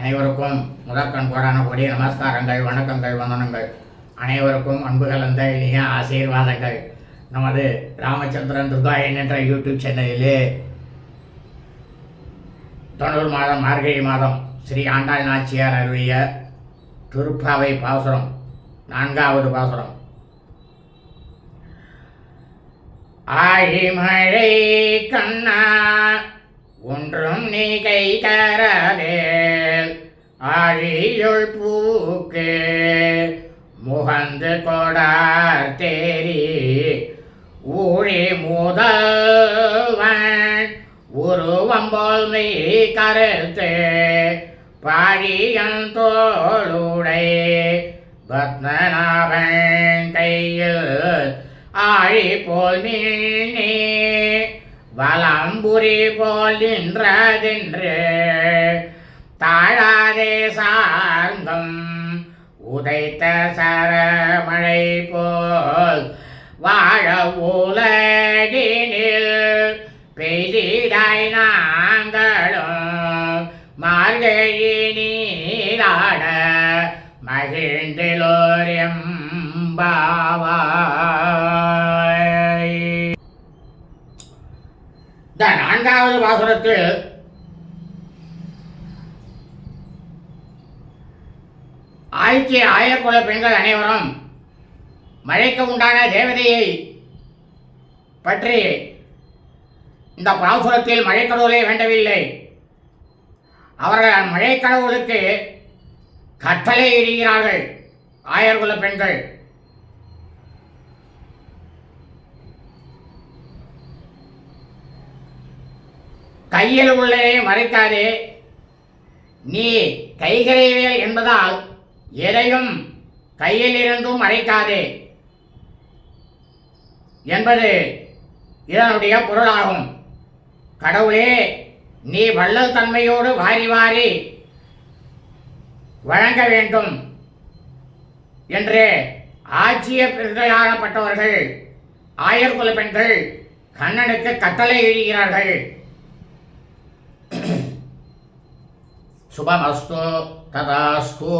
அனைவருக்கும் முதற்கண் கோடான கொடிய நமஸ்காரங்கள் வணக்கங்கள் வந்தனங்கள். அனைவருக்கும் அன்பு கலந்த இனிய ஆசீர்வாதங்கள். நமது ராமச்சந்திரன் துர்காயன் என்ற யூடியூப் சேனலிலே தொண்ணூறு மாதம் மார்கழி மாதம் ஸ்ரீ ஆண்டாள் நாச்சியார் அருளிய திருப்பாவை பாசுரம் நான்காவது பாசுரம். ஆழிமழை கண்ணா ஒன்றும் நீ கை தரவே ஆழியுள் பூக்கு முகந்து கொடார் தேரி ஊழி முதல்வன் உருவம் போல் கருத்து பாழியன் தோளுடை பத்மநாபன் கையில் ஆழி போல் நின்னே வலம்புரி போல் நின்றதென்று தாழாதே சார்ந்தும் உதைத்த சரமழை போல் வாழ உலகினில் பெய்திடாய் நாங்களும் மார்கழினீராட மகிழ்ந்திலோரியம் பாவாய் இந்த நான்காவது பாசுரத்தில் ஆயிரத்தி ஆயர்குல பெண்கள் அனைவரும் மழைக்கு உண்டான தேவதையை பற்றி இந்த பாசுரத்தில் மழைக்கடவுளை வேண்டவில்லை. அவர்கள் மழைக்கடவுளுக்கு கட்டளை இடுகிறார்கள். ஆயர்குல பெண்கள். கையில் உள்ளதை மறைக்காதே. நீ கைகரைவேல் என்பதால் எதையும் கையிலிருந்தும் மறைக்காதே என்பது இதனுடைய பொருளாகும். கடவுளே நீ வள்ளல் தன்மையோடு வாரி வாரி வழங்க வேண்டும் என்று ஆட்சிய பெண்களாகப்பட்டவர்கள் ஆயர்குல பெண்கள் கண்ணனுக்கு கட்டளை எழுகிறார்கள் శుభమస్తు తదాస్తు.